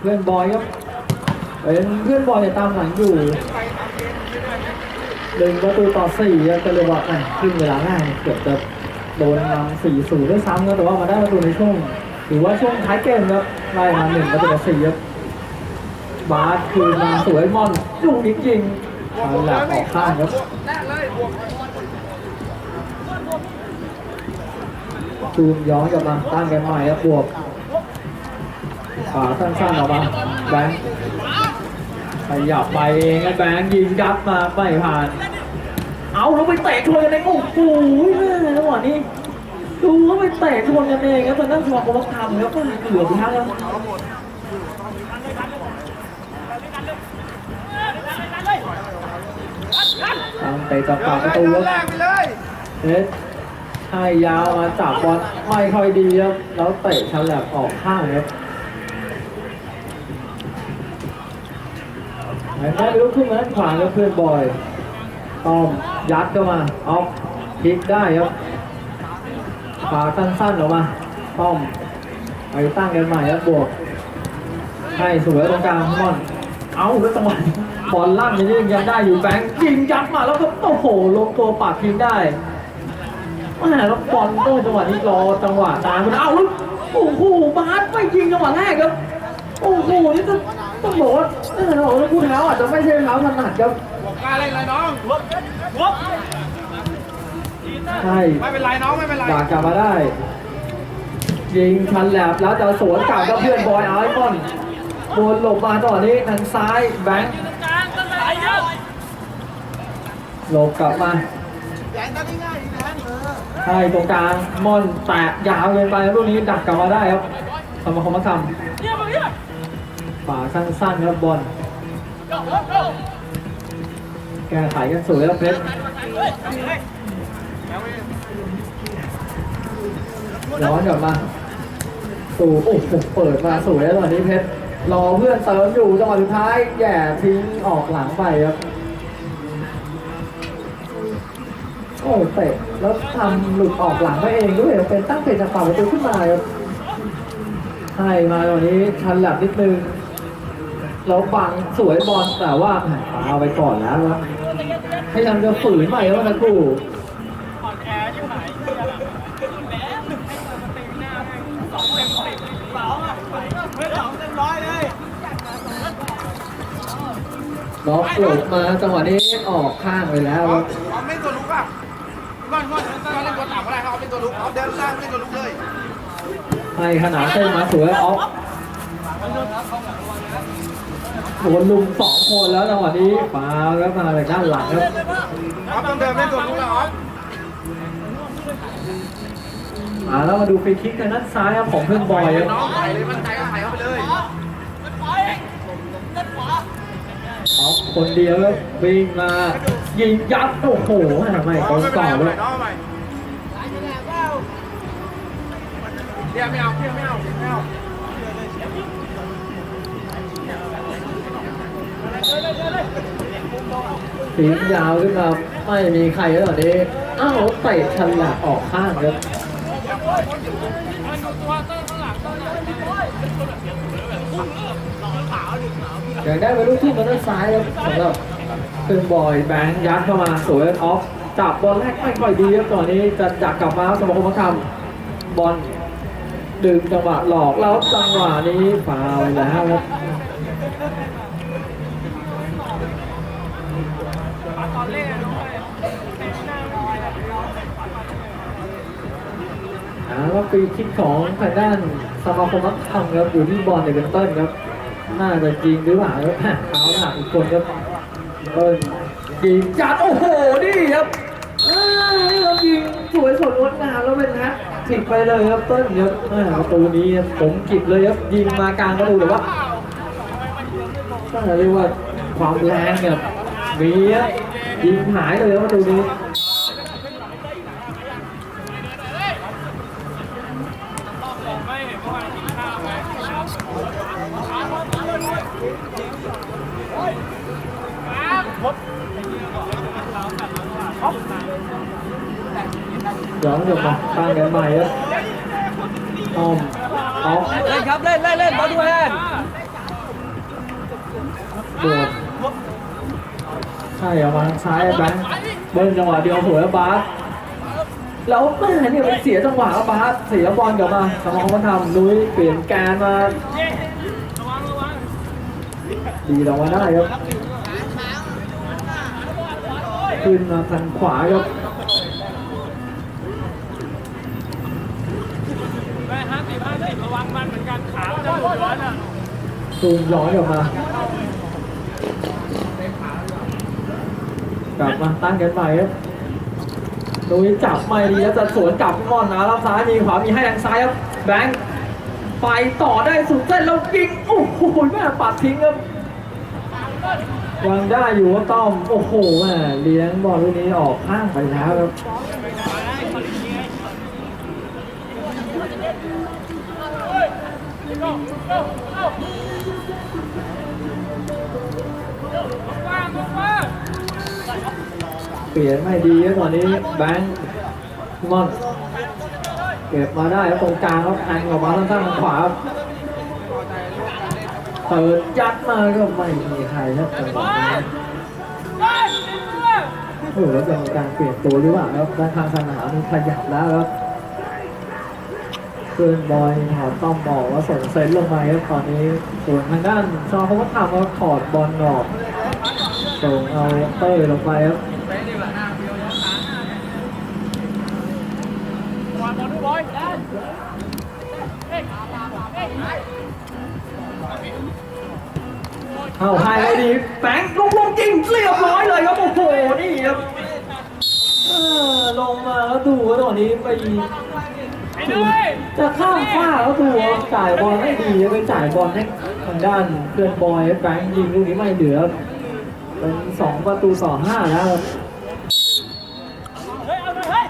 เพื่อนบอยครับเป็นเพื่อนบอยเนี่ยตามหลังอยู่หนึ่งประตูต่อสี่ครับก็เลยว่าอะครึ่งเวลาแรกเกือบจะโดนนำสี่ศูนย์ด้วยซ้ำนะแต่ว่ามาได้ประตูในช่วงหรือว่าช่วงท้ายเกมครับไล่มาหนึ่งประตูต่อสี่ครับบาสคืนมาสวยมอนลูกนี้ยิงเอาหลักออกข้างครับแรกเลยบวกซูมย้อนกลับมาตั้งกันใหม่ครับบวก ขาสั้นๆออกมาแบงค์ขยับไปเองแบงค์ยิงยัดมาไม่ผ่าน เอาแล้วไปเตะชนกันเองโอ้โหแม่จังหวะนี้ดูว่าไปเตะชนกันเองครับตอนนั้นสมาคมวัฒนธรรมครับเกือบไปทั้งครับทางเตะจับปากประตูเดิครับนแรกไปเลยเอสให้ยาวมาจับบอลไม่ค่อยดีครับแล้วเตะฉลับออกข้างครับ ไหนแม่ไปลุกขึ้นมาด้านขวาแล้วเพื่อนบ่อยตอมยัดเข้ามาออฟพลิกได้ครับขวาสั้นๆออกมาต้อมไปตั้งกันใหม่ครับบวกให้สวยตรงกลางมอน เอาแล้วจังหวะนี้บอลลั่นไปนี่ยังได้อยู่แบงค์ยิงยัดมาแล้วก็โอ้โหลงตัวปากทิ้งได้แม่แล้วบอลต้องจังหวะนี้รอจังหวะตามมันเอาแล้วโอ้โหบาสไม่ยิงจังหวะแรกครับ โอ้โหนี่ต้องต้องบอกว่า เออบอกว่าคู่เท้าอาจจะไม่ใช่เท้าถนัดครับบวกกล้าเล่นเลยน้องลบลบใช่ไม่เป็นไรน้องไม่เป็นไรบากกลับมาได้ ยิงชันแหลบแล้วจะสวนกลับกับเพื่อนบอยเอาไอ้ก้อนโดนหลบมาตอนนี้ทางซ้ายแบงค์หลบกลับมาแย่งกันง่ายๆนะเออใช่ตรงกลางม่อนแตะยาวเกินไปลูกนี้ดักกลับมาได้ครับสมคมธร รมป่าสั้นๆครับบอลแก้ไขกันสวยครับเพชรย้อนกลับมาสู่โอ้โหเปิดมาสวยแล้วตอนนี้เพชรรอเพื่อนเติมอยู่จังหวะสุดท้ายแย่ทิ้งออกหลังไปครับโอ้เตะแล้วทำหลุดออกหลังไปเองด้วยเป็นตั้งเป็นจังหวะประตูขึ้นมาครับให้มาตอนนี้ทันหลับนิดนึง แล้วบังสวยบอลแต่ว่าแหมเอาไปก่อนแล้วครับพยายามจะฝืนใหม่แล้วนะกูล็อกหลบมาจังหวะนี้ออกข้างไปแล้วครับเอาไม่ตัวลุกอะก่อนก่อนก่อนเล่นตัวต่ำก็ได้ครับเอาเป็นตัวลุกเอาเดินล่างเล่นตัวลุกเลยให้ขนาดเส้นมาสวยออฟ โดนลุมสองคนแล้วจังหวะนี้ฟาวแล้วมาจากด้านหลังครับออฟต้องเดินเล่นตัวลุกแล้วออฟมาแล้วมาดูฟรีคิกทางด้านซ้ายครับของเพื่อนบอยครับน้องไหลเลยมั่นใจก็ไหลเข้าไปเลยออฟคนเดียวครับวิ่งมายิงยัดโอ้โหทำไมน้ตรองงไม่เป็นต่ไรอไม่เลเป็นยไรน้องใหม่เพี้ยไม่เอาเพี้ยไม่เอาไม่เอา สียาวขึ้นมาไม่มีใครแล้วตอนนี้อ้าวเตะฉลับออกข้างครับอยากได้ไปลูกทุ่งมาด้านซ้ายครับสำหรับเพื่อนบอยแบงค์ยัดเข้ามาสวยออฟจับบอลแรกไม่ค่อยดีครับตอนนี้จะจักกลับมาสมคมคำบอลดึงจังหวะหลอกแล้วจังหวะนี้ฟาวไปแล้วครับ อ่าแล้วฟรีคิกของทางด้านสมาคมนักทำครับอยู่ที่บอลในเบนเติ้ลครับน่าจะจริงหรือเปล่าครับเท้าหนักอีกคนครับเบิ้ลยิงจัดโอ้โหนี่ครับอ่านี่เรายิงสวยสดงดงามแล้วเป็นแฮตทริกไปเลยครับเติ้ลครับอ่าประตูนี้ผมกิบเลยครับยิงมากลางประตูแต่ว่าก็เรียกว่าความแรงเนี่ยมีครับยิงหายเลยครับประตูนี้ ย้อนกลับมาตั้งกันใหม่ครับอ้อมออฟเล่นครับเล่นเล่นเล่นบอลดูแฮนโดดใช่เอามาทางซ้ายแบงค์เบิ้ลจังหวะเดียวสวยแล้วบาสแล้วแม่เนี่ยมันเสียจังหวะครับบาสเสียบอลกลับมาสมองเขาทำนุ้ยเปลี่ยนแกนมาดีเรามาได้ครับขึ้นมาทางขวาครับ ตูมย้อนกลับมา กลับมาตั้งกันใหม่ครับนุ้ยจับไม่ดีแล้วจะสวนกลับพี่มอนนะรับซ้ายมีขวามีให้ทางซ้ายครับแบงค์ไปต่อได้สุดเส้นแล้วยิงโอ้โหแม่ปัดทิ้งครับยังได้อยู่ว่าต้อมโอ้โหแม่เลี้ยงบอลลูกนี้ออกข้างไปแล้วครับ เปลี่ยนไม่ดีครับตอนนี้แบงค์มอนเก็บมาได้แล้วตรงกลางแล้วแทงออกมาทางด้านขวาเปิดยัดมาก็ไม่มีใครครับจังหวะนี้โอ้โหแล้วเป็นการเปลี่ยนตัวหรือเปล่าครับด้านข้างสนามขยับแล้วครับ พื่อนบอยถอดต้อมบอกว่าส่งเซนลงมาครับตอนนี้ส่วนทางด้านชอเขาก็ทำว่าถอดบอลออกส่งเอาเต้ยลงไปครับวางบอลทุกบอยได้เอาไฮไลท์ดีแบงค์ลงลงจริงเรียบร้อยเลยครับโอ้โหนี่ครับลงมาแล้วดูว่าตอนนี้ไป จะข้ามฟ้าแล้วดูว่าจ่ายบอลไม่ดีไปจ่ายบอลให้ทางด้านเพื่อนบอยแบงค์ยิงลูกนี้ไม่เหลือเป็นสองประตูต่อห้าแล้วครับเฮ้ยเอาเลยเฮ้ย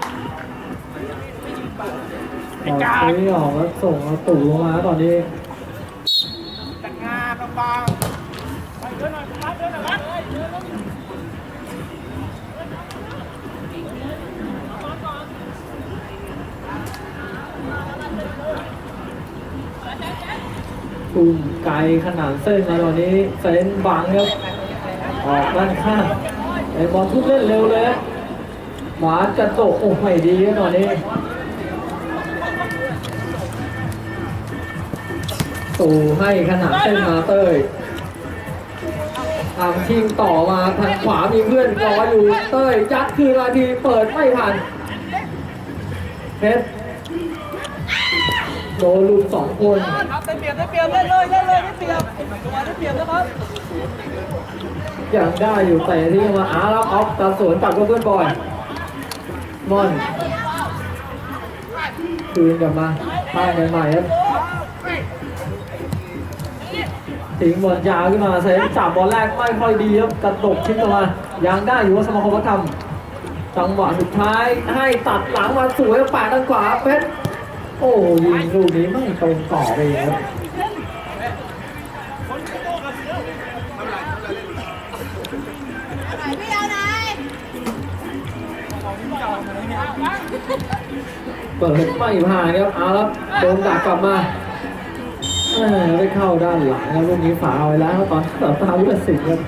ออกซื้อออกแล้วส่งมาตู่ลงมาตอนนี้แต่งงานกำบัง ตูมไกลขนาดเส้นมาตอนนี้เซนบังครับออกด้านข้างไอ้บอลทุกเล่นเร็วเลยหมาจะตกโอ้ไม่ดีครับตอนนี้ตู่ให้ขนาดเส้นมาเต้ยทำทิ้งต่อมาทางขวามีเพื่อนรออยู่เต้ยยัดคืนาทีเปิดไม่ทันเพชร โดนลุมสองคนครับได้เปรียบได้เปรียบเล่นเลยเล่นเลยได้เปรียบจังหวะได้เปรียบนะครับยังได้อยู่แต่ที่มาอาแล้วออฟตาสวนกลับกับเพื่อนบอยมอนคืนกลับมาป้ายใหม่ๆครับถิงบอลยาวขึ้นมาเซฟจับบอลแรกไม่ค่อยดีครับกระตกทิ้งออกมายังได้อยู่ว่าสมาคมวัฒนธรรมจังหวะสุดท้ายให้ตัดหลังมาสวยแปดด้านขวาเพชร โอ้ยิงลูกนี้ไม่ตรงต่อไปครับเปิดไม่ผ่านครับเอาแล้วโดนดักกลับมาไม่เข้าด้านหลังครับลูกนี้ฝาเอาไว้แล้วตอนต่อตาวิสิทธิ์ครับ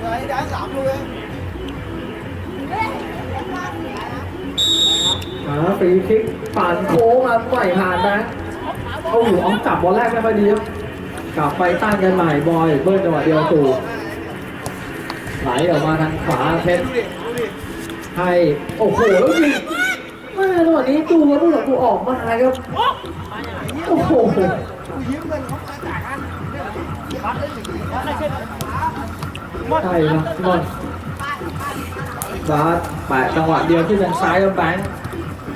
ไม่เป็นไรพี่ไม่เป็นไรได้ไปไหนแดนสามลูกเองมาฟรีคิกปั่นโค้งมาไม่ผ่านนะโอ้โหออมจับบอลแรกไม่ค่อยดีครับกลับไปตั้งกันใหม่บอยเบิ้ลจังหวะเดียวตู่ไหลออกมาทางขวาเพชรให้โอ้โหแล้วยิงแม่จังหวะนี้ดูว่าผู้หลักผู้ออกมาครับโอ้โหกูยืมเงินเขามาจ่า ยกันเนี่ยบัตรเล่นอย่างนี้ใช่ครับมอนบาสแปะจังหวะเดียวที่เป็นซ้ายกับแบงค์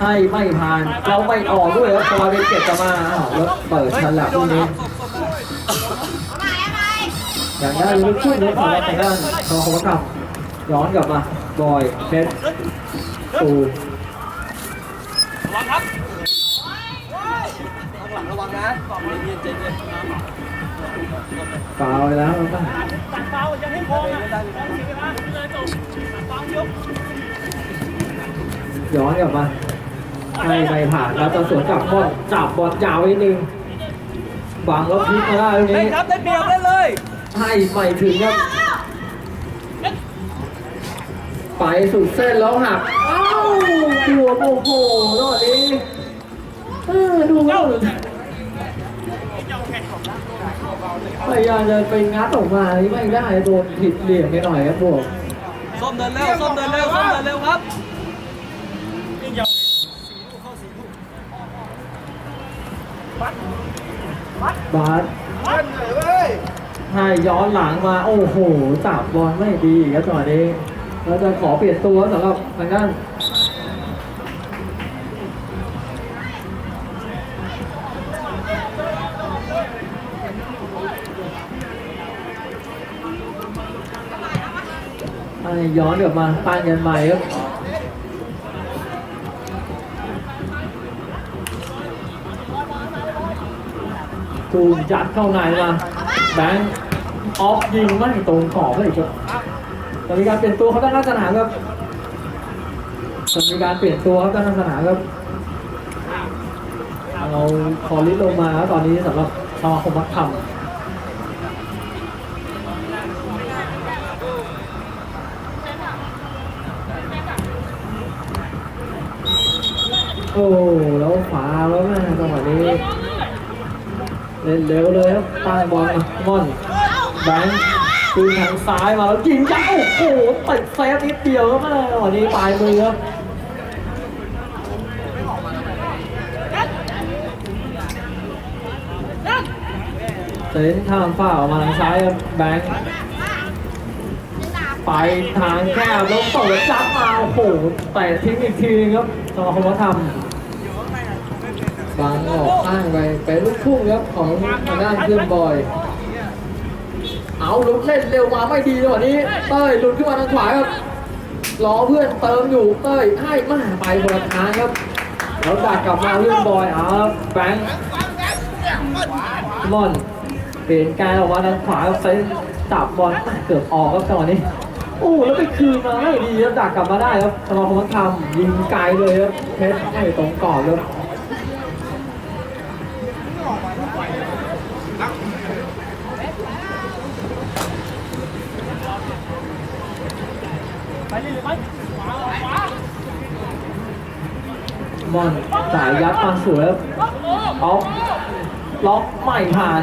ให้ไม่ผ่านเราไม่ออกด้วยครับพอไปเก็บกลับมาอ้าวแล้วเปิดฉลับตรงนี้อย่างได้ลูกคู่นี้ของเราทางด้านทองคำกับย้อนกลับมาบอยเพชรตูระวังครับหลังระวังนะต่อมาเย็นเย็น ฟาวไปแล้วครับตัดเบาจะให้โค้งอะต้องเสียเวลาเลยจบตัดเบายกย้อนกลับมาให้ไม่ผ่านแล้วจะสวนกลับบอลจับบอลยาวนิดนึงวางแล้วพลิกมาได้ตรงเล่นนี้ครับได้เปรียบเล่นเลยให้ไม่ถึงครับไปสุดเส้นแล้วหักเอ้าหัวโอ้โหตอนนี้เออดูแล้ว พยายามจะไปงัดออกมานี่ไม่ได้โดนผิดเหลี่ยมไปหน่อยครับพวกส้มเดินเร็วส้มเดินเร็วส้มเดินเร็วครับบาสเล่นเลยเว้ยให้ย้อนหลังมาโอ้โหจับบอลไม่ดีครับตอนนี้เราจะขอเปลี่ยนตัวสำหรับทางด้าน ให้ย้อนกลับมาตั้งกันใหม่ครับจูนยัดเข้าในมาแบงค์ออฟยิงไม่ตรงขอบเลยครับจะมีการเปลี่ยนตัวเขาด้านหน้าสนามครับจะมีการเปลี่ยนตัวเขาด้านหน้าสนามครับเราคอลิสลงมาตอนนี้สำหรับสมาคมวัฒนธ โอ้แล้วฝาแล้วแม่จังหวะนี้เล่นเร็วเลยครับตั้งบอลมาม่อนแบงค์คืนทางซ้ายมาแล้วยิงจังโอ้โหติดเซฟนิดเดียวครับแม่วันนี้ปลายมือครับเซนทางฝ่าออกมาทางซ้ายครับแบงค์ไปทางแคบแล้วเปิดจับมาโอ้โหแต่ทิ้งอีกทีนึงครับสมาคมวัฒนธ รรมบางออกข้างไปเป็นลูกทุ่งครับของทางด้านเพื่อนบอย เอาลุกเล่นเร็วมาไม่ดีจังหวะนี้ เต้ยหลุดขึ้นมาทางขวาครับรอเพื่อนเติมอยู่เต้ยให้มาไปคนละทางครับแล้วดักกลับมาเพื่อนบอยเอาแบงค์มอนเปลี่ยนกายออกมาทางขวาครับเซนจับบอลเกือบออกครับจังหวะนี้โอ้แล้วไปคืนมาไม่ดีครับดักกลับมาได้ครับสมาคมทำยิงไกลเลยครับเพชรไม่ตรงกรอบครับ บอลสายยัดมาสวยครับออฟล็อกไม่ผ่าน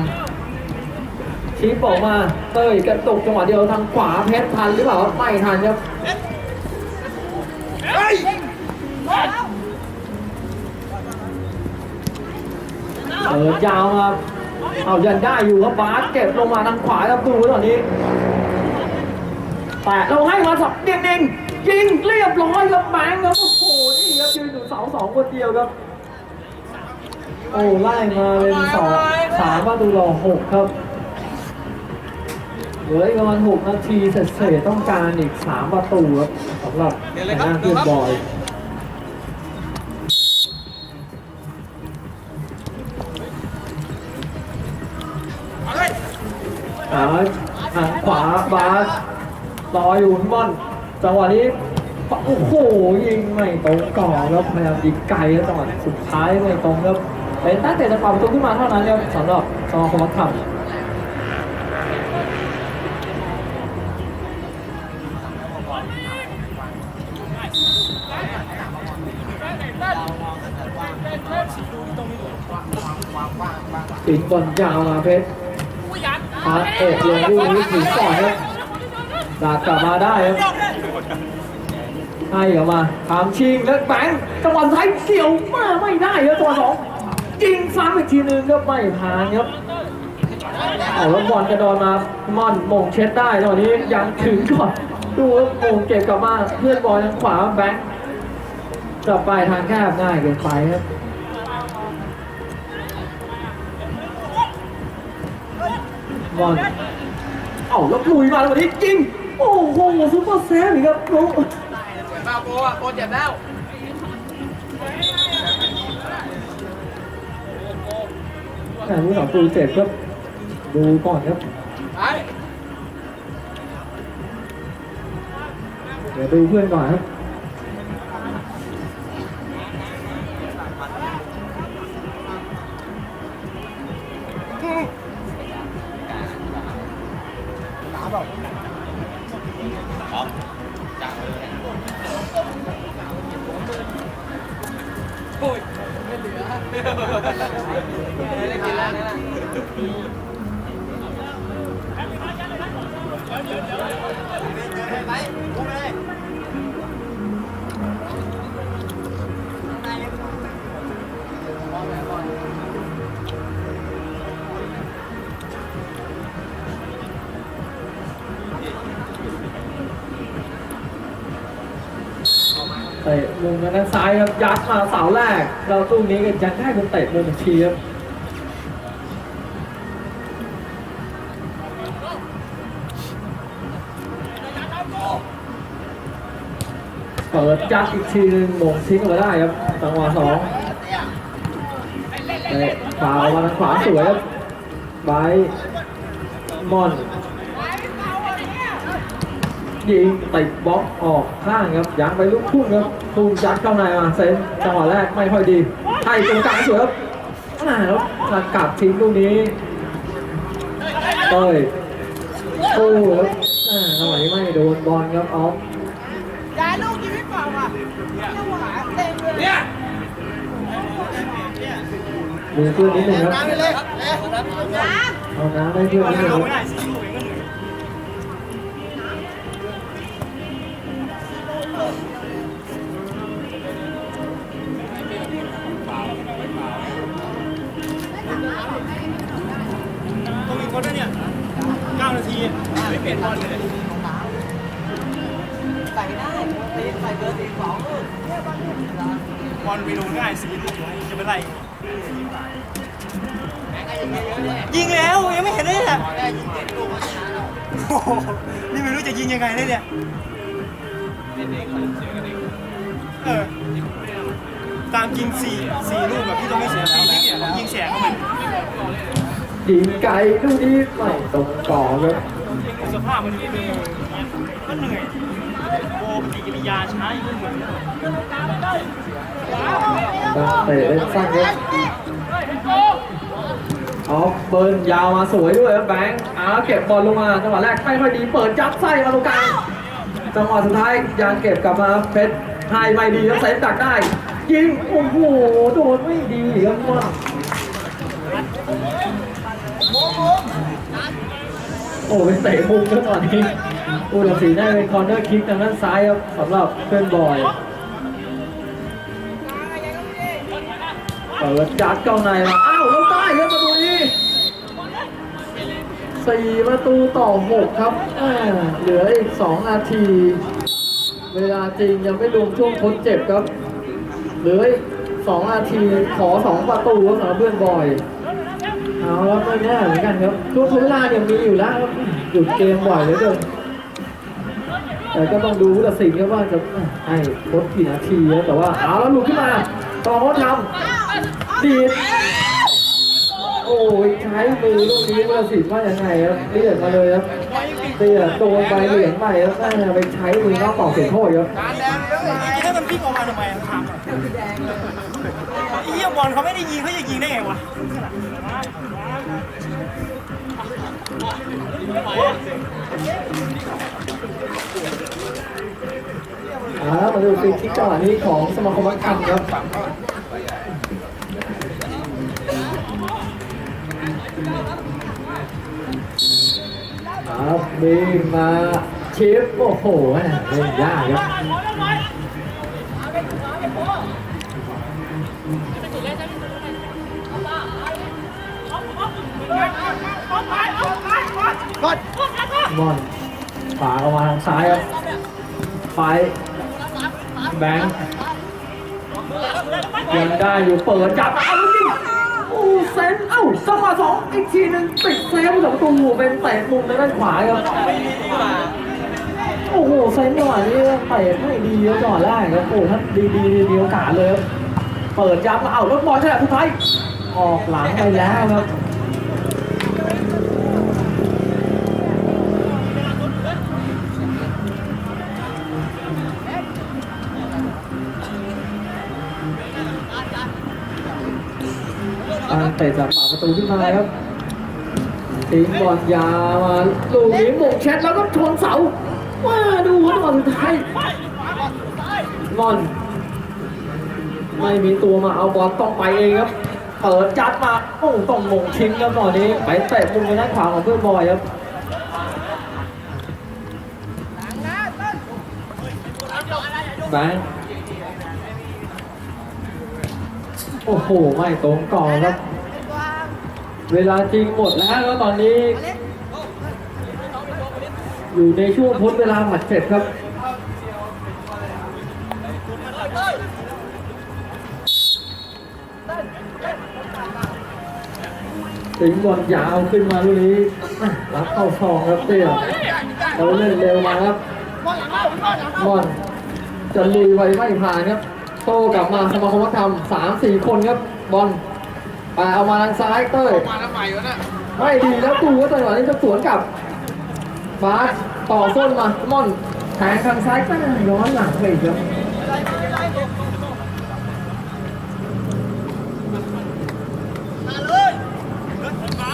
ชี้ออกมาเต้ยกระตุกจังหวะเดียวทางขวาเพชรทันหรือเปล่าไม่ทันครับเฮ้ยเปิดยาวเอายันได้อยู่ครับบาสเก็บลงมาทางขวาครับดูตอนนี้ แต่เราให้มาสับเด้งๆยิงเรียบร้อยครับแบงครับโอ้โหนี่ครับยืนอยู่เสาสองคนเดียวครับ โอ้ไล่มาเป็นสองสามประตูต่อหกครับเหลืออีกประมาณหกนาทีเศษๆต้องการอีกสามประตูครับสำหรับทางด้านเพื่อนบอยอาเลยหาขวาบาส รออยู่บอลจังหวะนี้โอ้โหยิงไม่ตรงก่อนครับพยายามยิงไกลแล้วจังหวะสุดท้ายไม่ตรงครับเป็นตั้งแต่จะปรับประตูขึ้นมาเท่านั้นครับสำหรับสมาคมวัฒนธรรมปิดบอลยาวมาเพชรพาเตะลงลูกนี้ถึงก่อนครับ ดากกลับมาได้ครับให้กลับมาทำชิงแล้วแบงค์จังหวะซ้ายเกี่ยวมาไม่ได้ครับตัวสองยิงซ้ำอีกทีนึงก็ไม่ผ่านครับเอาแล้วบอลกระโดดมาม่อนมงเช็ดได้ตอนนี้ยังถึงก่อนดูครับมงเก็บกลับมาเพื่อนบอลทางขวาแบงค์กลับไปทางแคบง่ายเกินไปครับบอลเอ้าแล้วลุยมาแล้ววันนี้จริง โอ้โหซุปเปอร์เซฟอีกครับโอ้บเปล่าโบอะโปเจ็บแล้วแต่ผู้ต่อตูเจ็บครับ ดูก่อนครับไปเดี๋ยวดูเพื่อนก่อนครับางด้านซ้ายครับยัดมาเสาแรกเราตู้นี้ก็ยังได้คนเตะมุมอีกทีครับเปิดจัดอีกทีหนึงหม่งทิ้งมาได้ครับจังหวะสองเตะขวาออกมาทางขวาสวยครับไบมอน ยิงติดบล็อกออกข้างครับยัดไปลูกทุ่งครับทุ่งยัดเข้าในมาเซนจังหวะแรกไม่ค่อยดีให้ตรงกลางสวยครับอ่าแล้วสกัดทิ้งลูกนี้เต้ยโอ้ครับอ่าจังหวะนี้ไม่โดนบอลครับออฟย้ายลูกยิงไม่เปล่าอะจังหวะเต็มเลยเนี่ยมือเพื่อนนิดนึงครับน้ำไปเลยเอ๊ะน้เอาน้ำให้เพื่อนนิดนึงครับ เปลี่ยนบอลเลยใส่ได้ตีใส่เบอร์สี่สองลูกบอลไปดูง่ายสีลูกจะเป็นไรยิงแล้วยังไม่เห็นเลยเนี่ยโอ้โหนี่ไม่รู้จะยิงยังไงเลยเนี่ยเออตามยิงสี่สี่ลูกแบบที่ต้องไม่เสียฟรีเนี่ยยิงเสียเข้าไปยิงไกลลูกนี้ไม่ตรงก่อครั สภาพมันก็เหนื่อยโบปฏิกิริยาช้าอยู่เหมือนตั้งเตะเล่นสั้นครับออฟเบิร์นยาวมาสวยด้วยครับแบงค์อ้าวเก็บบอลลงมาจังหวะแรกไม่ค่อยดีเปิดจับไส้มาตรงกลางจังหวะสุดท้ายยางเก็บกลับมาเพชรไฮไม่ดีครับเซนดักได้ยิงโอ้โหโดนไม่ดีครับว่า อ้เป็นเตะมุมแล้วตอนนี้อุลสีได้เป็นคอร์เนอร์คิกทางด้านซ้ายครับสำหรับเพื่อนบอยเปิดจัดเข้าในมาอ้าวแล้วได้ครับประตูนี้สี่ประตูต่อหกครับเหลืออีกสองนาที เวลาจริงยังไม่รวมช่วงทดเจ็บครับเหลืออีกสองนาทีขอสองประตูครับสำหรับเพื่อนบอย เอาแล้วไม่แน่เหมือนกันครับทุกเวลาเนี่ยมีอยู่แล้วหยุดเกมบ่อยเหลือเกินแต่ก็ต้องดูผู้ตัดสินครับว่าจะให้ทดกี่นาทีนะแต่ว่าเอาแล้วหลุดขึ้นมาต่อเขาทำดีดโอ้ยใช้มือลูกนี้ผู้ตัดสินว่ายังไงครับเรียกมาเลยครับเตี้ยโดนใบเหลืองไปครับน่าจะไปใช้มือนอกต่อเสียโทษครับการแดงเยอะเลยถ้มันพลิกออกมาทำไมถามอะไอ้เหี้ยบอลเขาไม่ได้ยิงเขาจะยิงได้ไงวะ อ่ามาดูฟรีคิกจังหวะนี้ของสมาคมวัดคำครับครับมีมาชิปโอ้โหเล่นยากครับ กดมอนฝาออกมาทางซ้ายครับไฟแบงค์ยังได้อยู่เปิดจับเอาลูกยิงโอ้เซนเอ้าจังหวะสองอีกทีหนึงติดเซฟสองประตูเป็นเตะมุมทางด้านขวาครับโอ้โหเซนจังหวะนี้เตะไม่ดีครับจังหวะแรกครับโอ้ถ้าดีดีดีมีโอกาสเลย เปิดยับมาเอ้ารถบอลฉลับสุดท้ายออกหลังไปแล้วครับ จากปากประตูขึ้นมาครับทิ้งบอลยาวมาลูกนี้หมงแชทแล้วก็ชนเสาว้าดูครับบอลสุดท้ายมอน ไม่มีตัวมาเอาบอลต้องไปเองครับเปิดจัดมาโอ้ต้องมงทิ้งครับตอนนี้ไปเตะมุมไปด้านขวาของเพื่อนบอยครับแบงโอ้โห ไม่ตรงก่อนครับ เวลาจริงหมดแล้วแล้วตอนนี้ อยู่ในช่วงพ้นเวลาหมัดเสร็จครับถึงบอลยาวขึ้นมาลูกนี้รับเข้าซองครับเตี้ยเราเล่นเร็วมาครับบอลจะลุยไวไม่ผ่านครับ โตกลับมาสมาคมวัฒนธรรมสามสี่คนครับบอล ไปเอามาทางซ้ายเต้ย มาแล้วใหม่วะน่ะไม่ดีแล้วตูก็จังหวะนี้จะสวนกลับบาสต่อส้นมาม่อนแทงทางซ้ายก็ย้อนหลังไปอีกครับ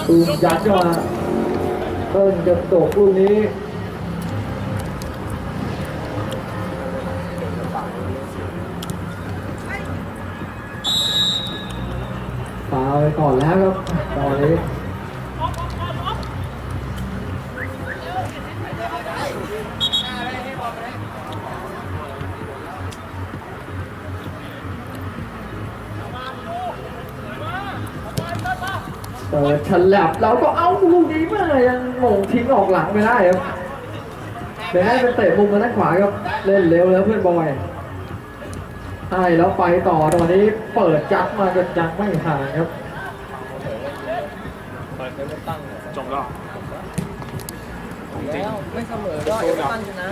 ตูมยัดเข้ามาเติ้ลจะตกลูกนี้ ไปก่อนแล้วครับตอนนี้เปิดฉลับแล้วก็เอาลูกนี้มายังหมงทิ้งออกหลังไม่ได้ครับเดี๋ยวให้เป็นเตะมุมมาด้านขวาครับ เล่นเร็วแล้วเพื่อนบอยใช่แล้วไปต่อตอนนี้เปิดจับมาจนยังไม่ผ่านครับ จบแล้วแล้วไม่เสมอก็เอเวอร์ตันชนะ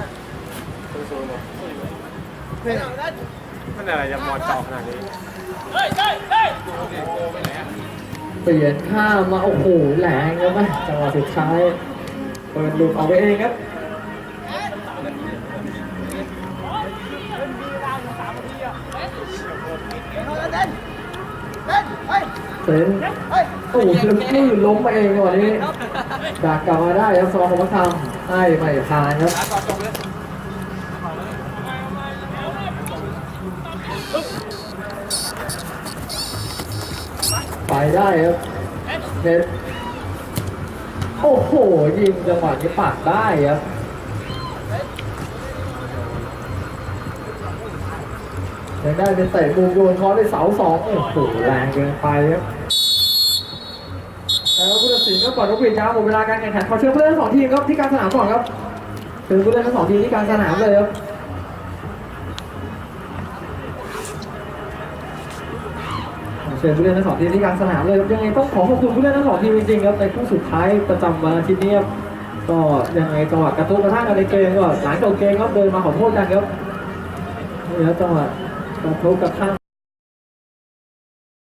มันอะไรจะมอจอขนาดนี้เปลี่ยนข้ามมาโอ้โหแหลงครับไหมจังหวะสุดท้ายเปิดหลุดออกไปเองครับเซน โอ้โหคือลื่นล้มไปเองวันนี้ดักกลับมาได้ครับสมาคมวัฒนธรรมให้ไม่ผ่านครับไปได้ครับเน็ตโอ้โห ยิงจังหวะนี้ปัดได้ครับยังได้เป็นเตะมุมโยนคอได้เสาสองโอ้โหแรงเกินไปครับ แล้วผู้ตัดสินก็ก่อนรบกวนช้าหมดเวลาการแข่งขันขอเชิญผู้เล่นทั้งสองทีมครับที่กลารสนามก่อนครับเชิญผู้เล่นทั้งสองทีมที่กลารสนามเลยครับเชิญผู้เล่นทั้งสองทีมที่กลางสนามเลยครับยังไงต้องขอขอบคุณผู้เล่นทั้งสองทีมจริงๆครับในคู่สุดท้ายประจำวันอาทิตย์นี้ครับก็ยังไงจังหวะกระทุกกระทั่งกันในเกมก็หลังจบเกมครับเดินมาขอโทษกันครับนี่ครับจังหวะกระทุกกระทั่ง